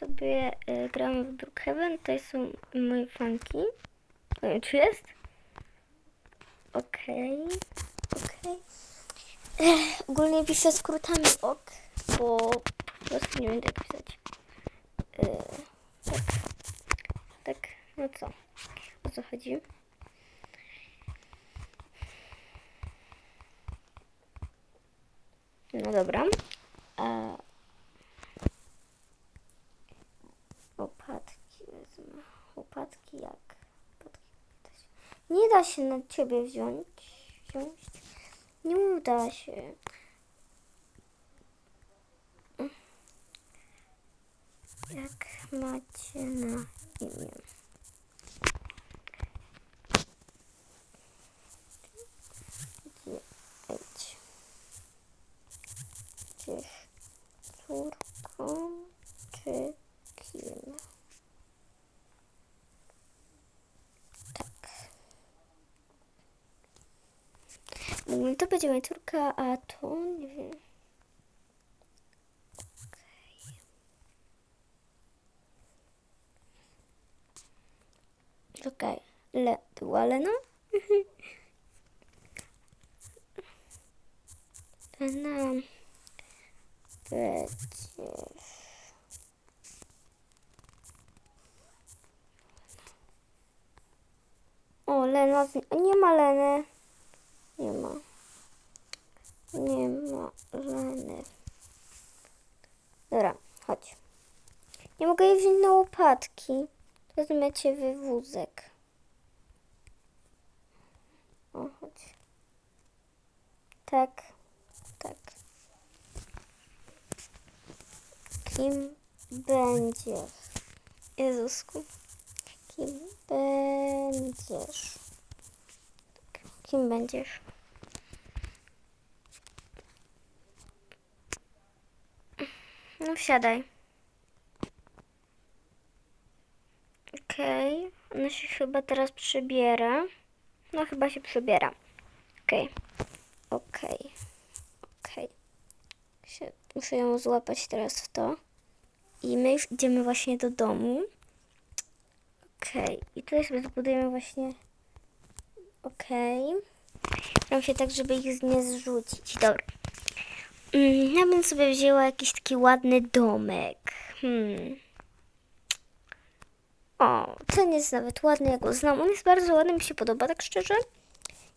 sobie y, gramy w Brookhaven. Tutaj są moje fanki. Nie wiem, czy jest? Okej. Okej. Ech, Ogólnie piszę skrótami ok, bo po prostu nie jak pisać. Y, tak. Tak, no co? O co chodzi? No dobra. Łopatki wezmę. Łopatki jak? Łopatki Nie da się na ciebie wziąć. Wziąć. Nie uda się. Jak macie na imię? Czy córką, czy kim? Tak. Mm, To będzie moja córka, a to nie wiem. Okej. Okej. Le, była Lena? Lena będziesz O, Lena. Nie ma Leny. Nie ma. Nie ma Leny. Dobra, chodź. Nie mogę jej wziąć na łopatki. Wezmę wywózek. O, chodź. Tak, tak. Kim będziesz? Jezusku. Kim będziesz? Kim będziesz? No wsiadaj. Okej. Ona się chyba teraz przybiera. No chyba się przybiera. Okej. Okej. Okej. Się- Muszę ją złapać teraz w to. I my już idziemy właśnie do domu. Okej. I tutaj sobie zbudujemy właśnie... Okej. Staram się tak, żeby ich nie zrzucić. Dobra. Mm, ja bym sobie wzięła jakiś taki ładny domek. Hmm. O, ten jest nawet ładny, ja go znam. On jest bardzo ładny, mi się podoba, tak szczerze.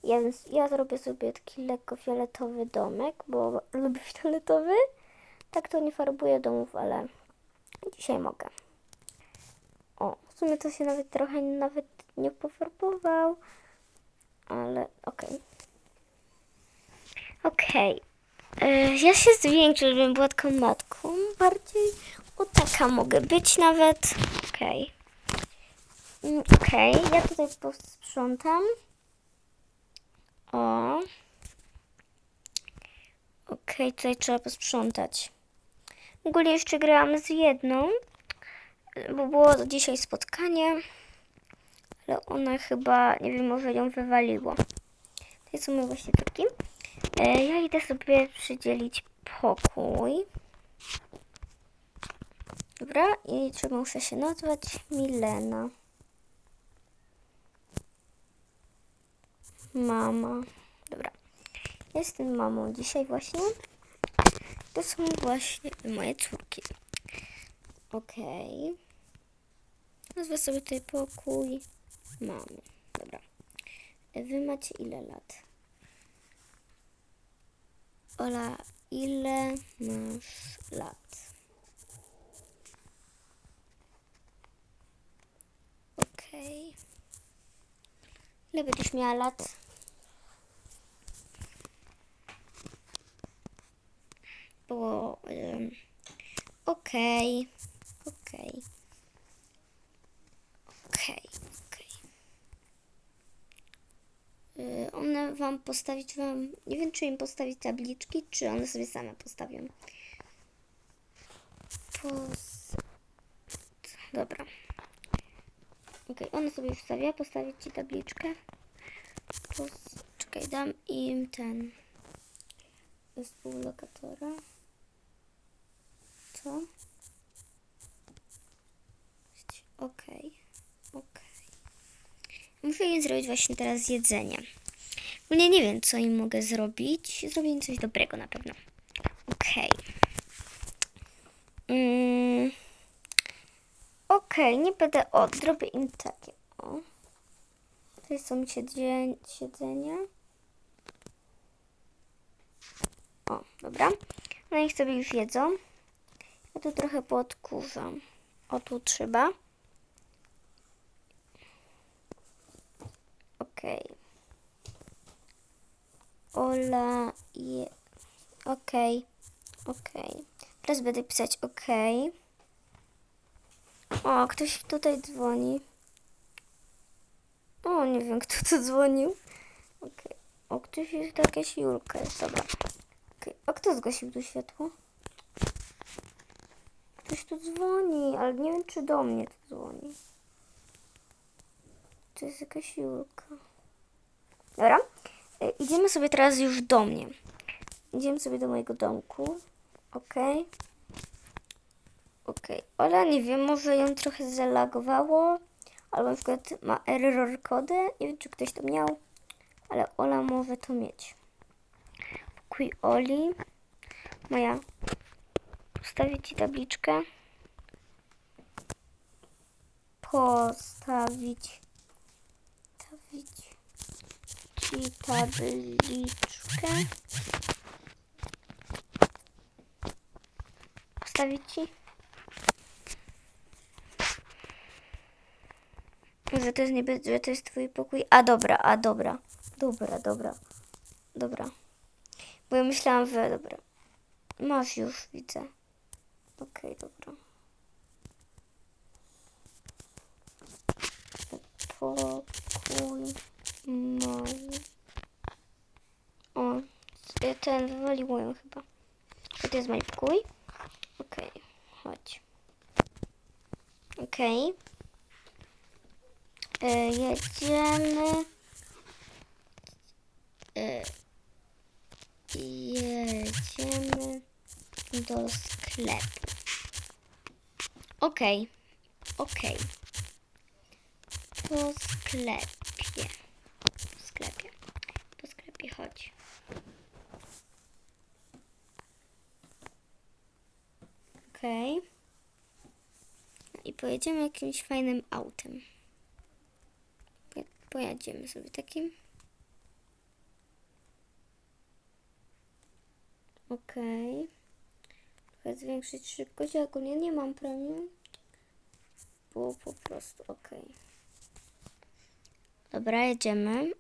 Ja, ja zrobię sobie taki lekko fioletowy domek, bo lubię fioletowy. Tak to nie farbuję domów, ale dzisiaj mogę. O, w sumie to się nawet trochę nawet nie pofarbował, ale okej. Okej. E, Ja się zwiększę, żebym była taką matką bardziej. O, taka mogę być nawet. Okej. Mm, Okej, ja tutaj posprzątam. O. Okej, tutaj trzeba posprzątać. Ogólnie jeszcze grałam z jedną, bo było dzisiaj spotkanie, ale ona chyba, nie wiem, może ją wywaliło. To są moje właśnie córki. E, Ja idę sobie przydzielić pokój. Dobra, i czy muszę się nazwać Milena. Mama. Dobra. Jestem mamą dzisiaj właśnie. To są właśnie moje córki. Okej. Nazwę sobie tutaj pokój mamy. Dobra. Wy macie ile lat? Ola, ile masz lat? Okej. Ile będziesz miała lat? Było... Um, okej. Okej. Okej. Okej. Y, One wam postawić wam... Nie wiem, czy im postawić tabliczki, czy one sobie same postawią. Pos... Dobra. Okej, ona sobie już stawia, postawić ci tabliczkę. Pos... Czekaj, dam im ten... Współlokatora. Co? okej, okej. Muszę jej zrobić właśnie teraz jedzenie. Ogólnie nie wiem, co im mogę zrobić. Zrobię im coś dobrego na pewno. Okej. Mm. Okej, nie będę... O, zrobię im takie. O. Tutaj są siedzenie, siedzenia. O, dobra. No i sobie już jedzą. Ja tu trochę podkurzam. O, tu trzeba. Okej. Ola je... Okej. Okej. Teraz będę pisać okej. O, ktoś tutaj dzwoni. O, nie wiem, kto tu dzwonił. Okej. O, ktoś jest jakaś Julka dobra. Okej. A kto zgasił tu światło? Ktoś tu dzwoni, ale nie wiem, czy do mnie tu dzwoni. To jest jakaś Julka. Dobra. E, Idziemy sobie teraz już do mnie. Idziemy sobie do mojego domku. Okej. Okej. Ola, nie wiem, może ją trochę zalagowało. Albo na przykład ma error kodę. Nie wiem, czy ktoś to miał. Ale Ola może to mieć. Pokój Oli. Moja. Postawię Ci tabliczkę. Postawić. Postawić Ci tabliczkę. Postawić Ci. Że to jest niby, że to jest twój pokój. A dobra, a dobra. Dobra, dobra. Dobra. Bo ja myślałam, że dobra. Masz już, widzę. Okej, dobra. Pokój mój. O, ten wywaliło ją chyba. To jest mój. Okej, chodź. Okej. E, jedziemy. E, jedziemy do sklepu. Okej, okej. Po sklepie. Po sklepie. Po sklepie chodź. Okej. No I pojedziemy jakimś fajnym autem. Po- Pojedziemy sobie takim. Okej. Trochę zwiększyć szybkość, a ogólnie nie mam premium. Było po prostu okej. Dobra, jedziemy.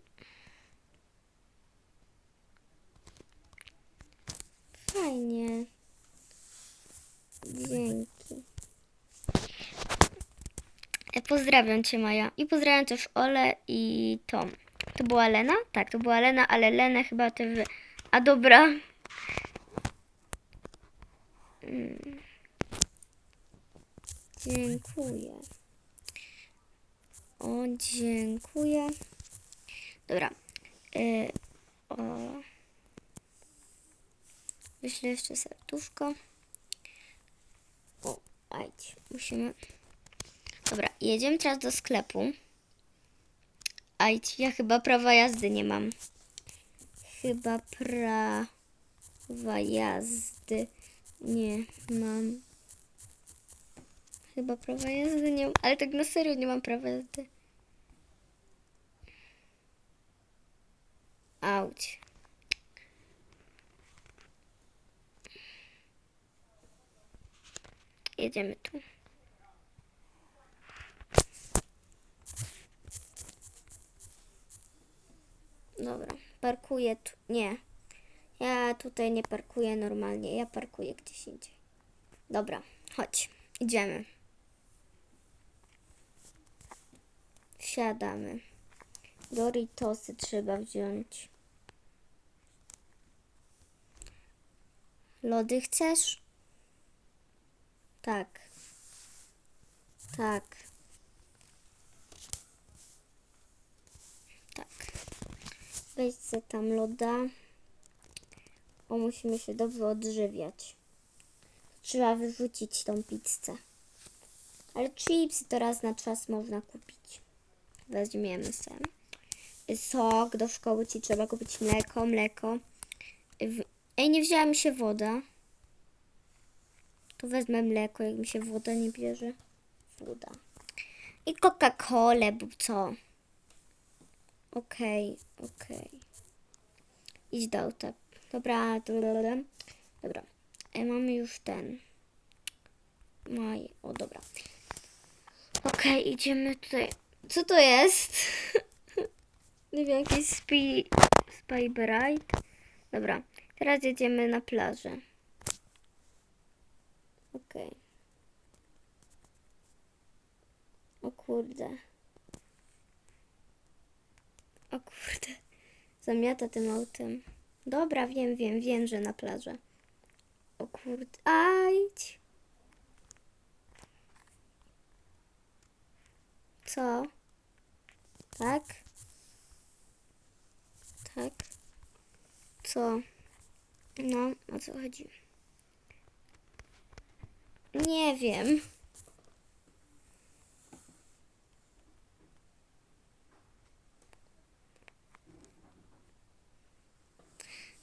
Fajnie. Dzięki. Pozdrawiam Cię, Maja. I pozdrawiam też Ole i Tom. To była Lena? Tak, to była Lena, ale Lenę chyba ty wy... A dobra. Mm. Dziękuję. O, dziękuję. Dobra. Y, o. Wyślę jeszcze serduszko. Ajdź. Musimy... Dobra, jedziemy teraz do sklepu. Ajdź, ja chyba prawa jazdy nie mam. Chyba prawa jazdy nie mam. Chyba prawa jazdy nie mam, ale tak na serio nie mam prawa jazdy. Jedziemy tu. Dobra, parkuję tu. Nie. Ja tutaj nie parkuję normalnie, ja parkuję gdzieś indziej. Dobra, chodź, idziemy. Wsiadamy. Doritosy trzeba wziąć. Lody chcesz? Tak. Tak. Tak. Weź se tam loda. Bo musimy się dobrze odżywiać. Trzeba wyrzucić tą pizzę. Ale chipsy to raz na czas można kupić. Weźmiemy sobie. Sok do szkoły ci trzeba kupić mleko, mleko. Ej, nie wzięła mi się woda. To wezmę mleko, jak mi się woda nie bierze. Woda. I Coca-Colę, bo co? Okej, okej. Idź do auta. Dobra, dobra. Dobra. E, mamy już ten. Maj. O, dobra. Okej, idziemy tutaj. Co to jest? Nie wiem, jakiś spi... Spy Bright. Dobra, teraz jedziemy na plażę. Okej. O kurde. O kurde. Zamiata tym autem. Dobra, wiem, wiem, wiem, że na plażę. O kurde. Ajdź. Co? Tak? Tak? Co? No, o co chodzi? Nie wiem.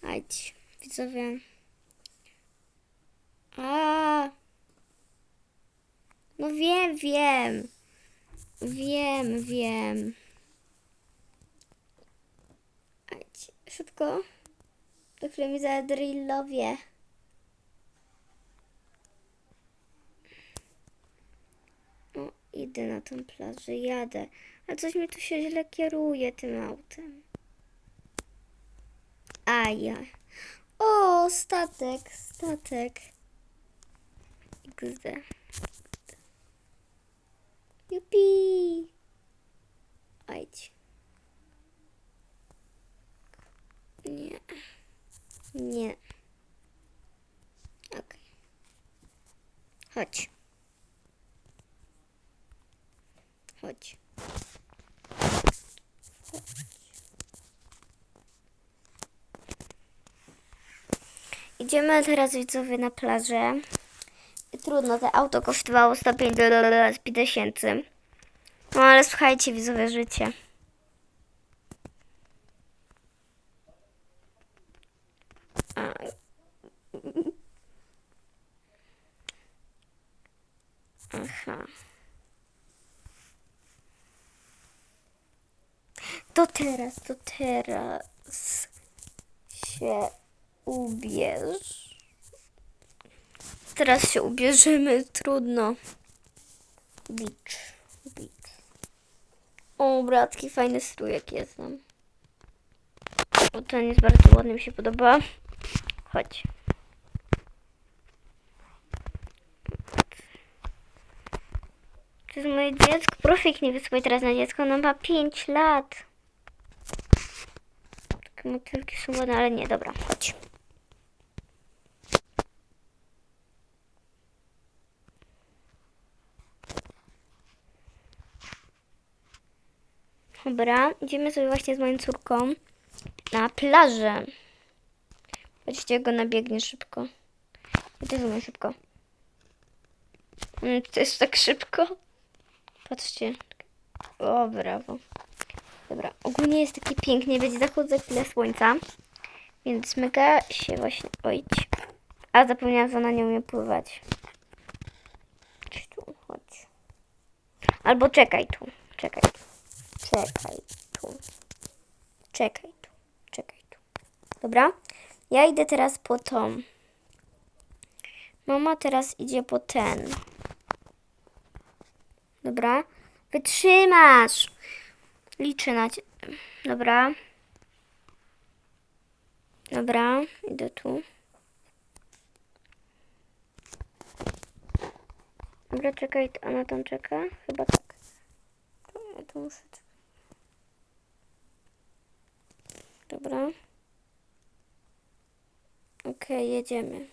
Ajdź, widzowie. A. No wiem, wiem. Wiem, wiem. Ajdź, szybko. To chwilę mi zadrillowie. O, idę na tą plażę, jadę. A coś mi tu się źle kieruje tym autem. A ja. O, statek, statek. XD. Jupi. Ajdź. Nie. Nie. Okej. Chodź. Chodź. Idziemy teraz widzowie na plażę. Trudno, to auto kosztowało 105 tysięcy. No ale słuchajcie, widzowie, życie. Aha. To teraz, to teraz się ubierz. Teraz się ubierzemy, trudno. Beach, beach. O, bratki, fajny strójek jest tam. O, ten jest bardzo ładny, mi się podoba. Chodź. To jest moje dziecko. Profik nie wysłuchaj teraz na dziecko. Ono ma 5 lat. Takie motylki są ładne, ale nie, dobra, chodź. Dobra, idziemy sobie właśnie z moją córką na plażę. Chodźcie, go nabiegnie szybko. Ja też umiem szybko. Mm, To jest tak szybko. Patrzcie. O, brawo. Dobra, ogólnie jest taki pięknie, będzie zachód za chwilę słońca. Więc mega się właśnie... Ojć. A zapomniałam, że ona nie umie pływać. Chodź tu, chodź. Albo czekaj tu, czekaj tu. Czekaj tu. Czekaj tu. Czekaj tu. Dobra? Ja idę teraz po tą. Mama teraz idzie po ten. Dobra? Wytrzymasz! Liczę na cię. Dobra. Dobra, idę tu. Dobra, czekaj, ona tam czeka? Chyba tak. Ja tu muszę czekać. Dobra. Okej, jedziemy.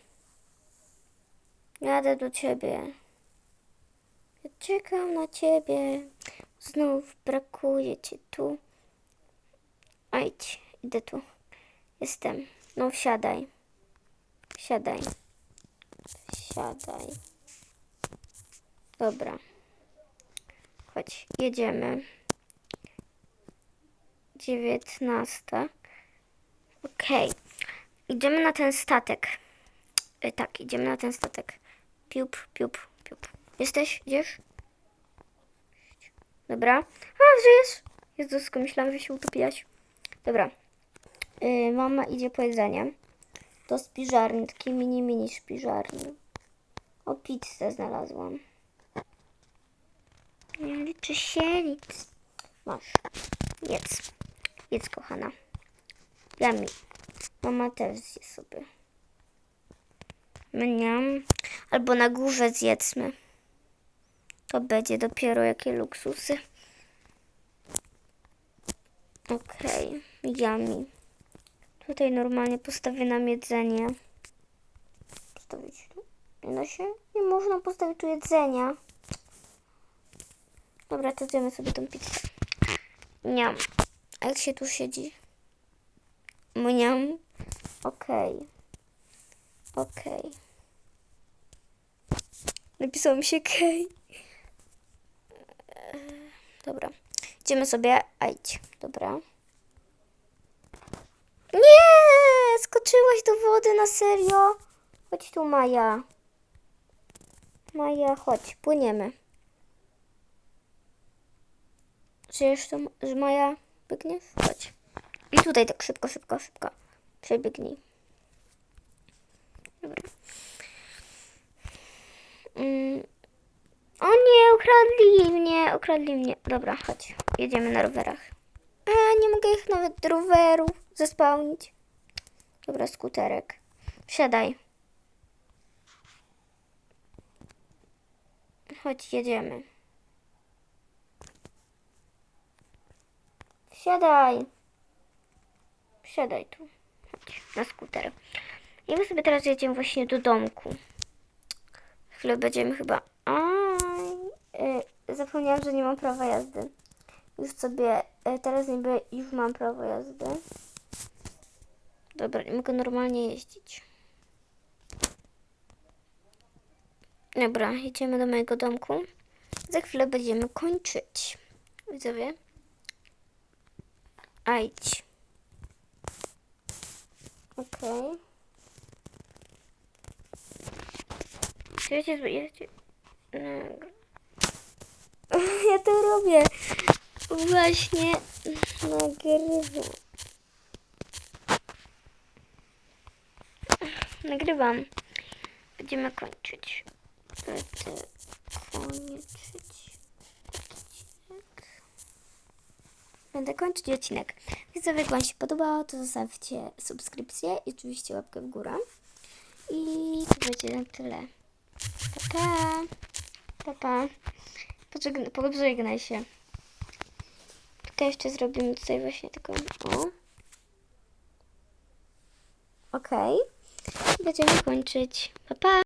Jadę do ciebie. Ja czekam na ciebie. Znów brakuje ci tu. Ajdź, idę tu. Jestem. No wsiadaj. Wsiadaj. Wsiadaj. Dobra. Chodź, jedziemy. Dziewiętnasta. Okej. Idziemy na ten statek. E, tak, idziemy na ten statek. Piup, piup, piup. Jesteś? Idziesz? Dobra. A, żyjesz? Jezusko, myślałam, że się utopiłaś. Dobra. Y, mama idzie po jedzenie. Do spiżarni, taki mini, mini spiżarni. O, pizzę znalazłam. Nie liczy się nic. Masz. Jedz. Jedz, kochana. Yummy. Mama też zje sobie. Mniam. Albo na górze zjedzmy. To będzie dopiero jakie luksusy. Okej, yummy. Tutaj normalnie postawię nam jedzenie. Postawić tu? Da się? Nie można postawić tu jedzenia. Dobra, to zjemy sobie tą pizzę. Niam. A jak się tu siedzi? Mniam. Okej. Okej. Napisało mi się Kej. Dobra. Idziemy sobie. A idź. Dobra. Nie! Skoczyłaś do wody na serio? Chodź tu, Maja. Maja, chodź. Płyniemy. Żyjesz że Maja? Biegniesz? Chodź. I tutaj tak szybko, szybko, szybko. Przebiegnij. Dobra. Mm. O nie, ukradli mnie, ukradli mnie. Dobra, chodź, jedziemy na rowerach. A, nie mogę ich nawet rowerów zespełnić. Dobra, skuterek. Wsiadaj. Chodź, jedziemy. Wsiadaj. Wsiadaj tu. Na skuter. I my sobie teraz jedziemy właśnie do domku. Chwilę będziemy chyba... Aj, y, zapomniałam, że nie mam prawa jazdy. Już sobie... Y, teraz niby już mam prawo jazdy. Dobra, nie mogę normalnie jeździć. Dobra, jedziemy do mojego domku. Za chwilę będziemy kończyć. Widzowie. Ajdź. Okej. Wiecie, że jeździ... Ja to robię. Właśnie nagrywam. Nagrywam. Będziemy kończyć. Będę kończyć odcinek. Będę kończyć odcinek. Widzowie, jak Wam się podobało, to zostawcie subskrypcję i oczywiście łapkę w górę. I to będzie na tyle. Pa, pa. Pa, pa. Pożegn- Pożegnaj się. Tylko jeszcze zrobimy tutaj właśnie taką... O. Okej. Będziemy kończyć. Pa, pa.